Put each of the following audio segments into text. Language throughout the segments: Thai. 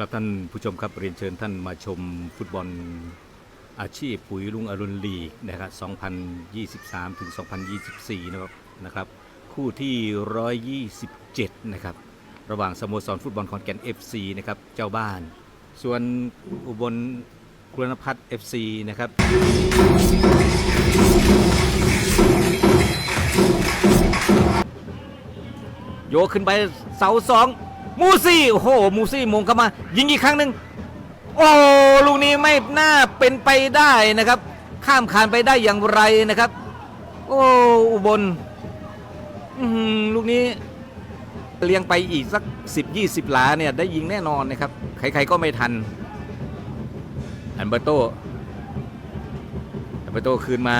ครับท่านผู้ชมครับเรียนเชิญท่านมาชมฟุตบอลอาชีพปุ๋ยลุงอรุณลีกนะครับ2023 ถึง 2024 นะครับนะครับ คู่ที่ 127 นะครับ ระหว่างสโมสรฟุตบอลขอนแก่น FC นะครับ เจ้าบ้าน ส่วนอุบลกรณพัฒน์ FC นะครับโยกขึ้นไปเสาสอง มูซี่โอ้โหมูซี่มงเข้ามา ยิงอีกครั้งหนึ่งโอ้ลูกนี้ไม่น่าเป็นไปได้นะครับ ข้ามคานไปได้อย่างไรนะครับ โอ้อุบลลูกนี้เลี้ยงไปอีกสัก 10-20 หลาเนี่ยได้ยิงแน่นอนนะครับ ใครๆก็ไม่ทันอันเบอร์โตอันเบอร์โตคืนมา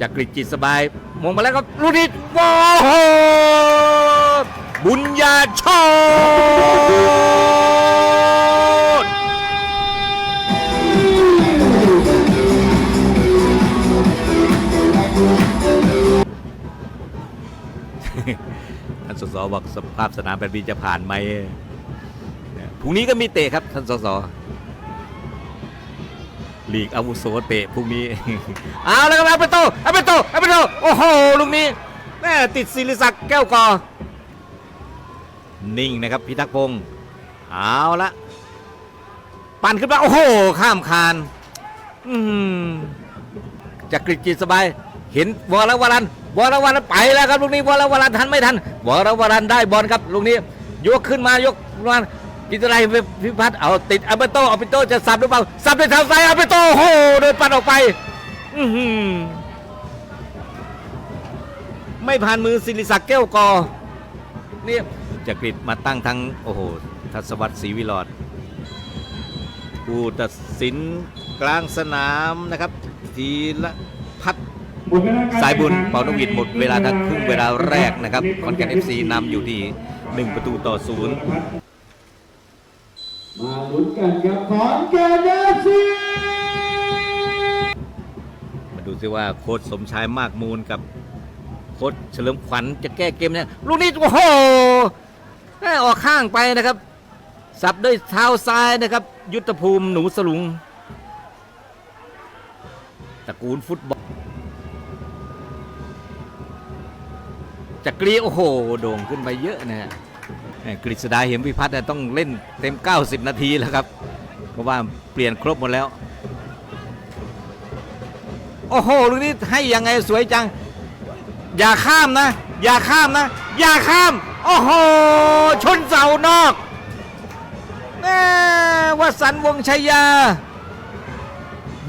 จากกริจจิตสบายมงมาแล้วก็ลูกนี้ว้าว บุญญาโชตท่านสสบอกสภาพสนามแบบนี้จะผ่านไหมพรุ่งนี้ก็มีเตะครับ ท่านสสลีกอาวุโสเตะพรุ่งนี้เอาแล้วครับอาเปโตอาเปโตอาเปโตโอ้โหลูกนี้แม่ติดศิริศักดิ์แก้วกอ นิ่งนะครับพิทักษ์พงศ์เอาละปั่นขึ้นมาโอ้โหข้ามคานอืมจากกริจจิตสบาย เห็นวรวรันวรวรันไปแล้วครับลูกนี้วรวรันทันไม่ทันวรวรันได้บอลครับลูกนี้ ยกขึ้นมายกมากิตไรพิพัฒน์เอาติดอาเปโตอาเปโตจะสับหรือเปล่าสับด้วยเท้าซ้ายอาเปโตโอ้โหเดินปัดออกไปอืไม่ผ่านมือศิริศักดิ์แก้วกอนี่ จักริดมาตั้งทั้งโอ้โหทัศวัตรศรีวิลอดผู้ตัดสินกลางสนามนะครับทีละพัดสายบุญเป่านกหวีดหมดเวลาทั้งครึ่งเวลาแรกนะครับคอนแกนเอฟซีนำอยู่ที่1ประตูต่อศูนย์มาลุ้นกันครับขอนแกนเอฟซีมาดูซิว่าโค้ชสมชายมากมูลกับโค้ชเฉลิมขวัญจะแก้เกมเนี่ยลูกนี้โอ้โห ออกข้างไปนะครับ สับด้วยเท้าซ้ายนะครับ ยุทธภูมิหนูสลุงตระกูลฟุตบอลจักรีโอ้โห โด่งขึ้นไปเยอะนะฮะกฤษดาเหมพิพัฒน์เนี่ยต้องเล่นเต็ม 90 นาทีแล้วครับ เพราะว่าเปลี่ยนครบหมดแล้ว โอ้โหลูกนี้ให้ยังไงสวยจัง อย่าข้ามนะ อย่าข้ามนะ อย่าข้าม โอ้โห ชนเสานอกแม่วสันวงชัยยา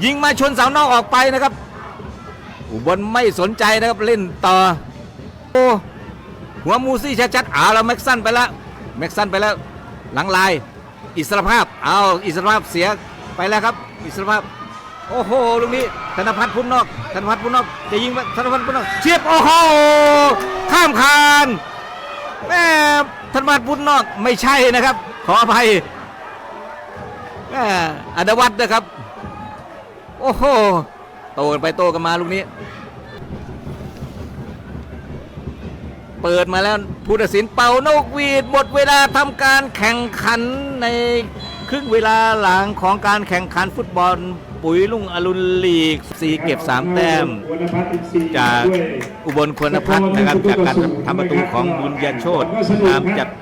ยิงมาชนเสานอกออกไปนะครับ อุบลไม่สนใจนะครับเล่นต่อโอ้หัวมูซี่ชัดๆเอาแล้วแม็กซันไปแล้วแม็กซันไปแล้วหลังลาย อิสรภาพเอาอิสรภาพเสียไปแล้วครับ อิสรภาพโอ้โหลูกนี้ธนพัฒน์พุ่นนอกธนพัฒน์พุ่นนอกจะยิงธนพัฒน์พุ่นนอกเชียบโอ้โหข้ามคาน แม่ธนพัฒน์พุ่นนอกไม่ใช่นะครับ ขออภัยแม่อดวัตนะครับ โอ้โหโตกันไปโตกันมาลูกนี้ เปิดมาแล้วผู้ตัดสินเป่านกหวีดหมดเวลาทำการแข่งขันในครึ่งเวลาหลังของการแข่งขันฟุตบอล ปุ๋ยลุงอรุณลีกสีเก็บ 3 แต้ม จากอุบลควรพัฒน์นะครับจากการทำประตูของบุญญาโชตตามจัด